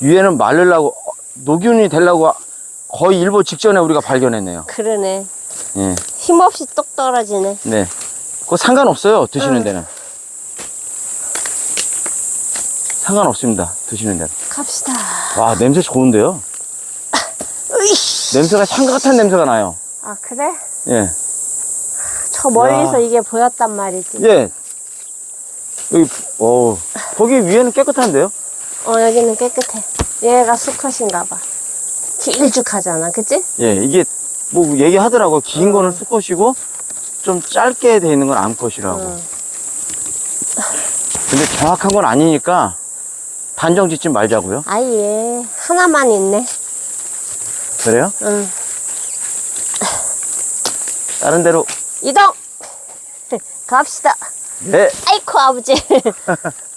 위에는 마르려고 어, 녹균이 되려고 거의 일보 직전에 우리가 발견했네요. 그러네. 예. 힘없이 똑 떨어지네. 네. 그거 상관없어요. 드시는 응. 데는. 상관없습니다. 드시는 데는. 갑시다. 와, 냄새 좋은데요? 으이씨. 냄새가 향긋한 냄새가 나요. 아, 그래? 예. 저 멀리서 야. 이게 보였단 말이지. 예. 여기, 어 거기 위에는 깨끗한데요? 어, 여기는 깨끗해. 얘가 수컷인가 봐. 길쭉하잖아, 그치? 예, 이게 뭐 얘기하더라고. 긴 거는 수컷이고 좀 짧게 돼 있는 건 암컷이라고. 응. 근데 정확한 건 아니니까 단정 짓지 말자고요. 아예 하나만 있네. 그래요? 응. 다른 데로. 이동! 갑시다. 네. 아이코, 아버지.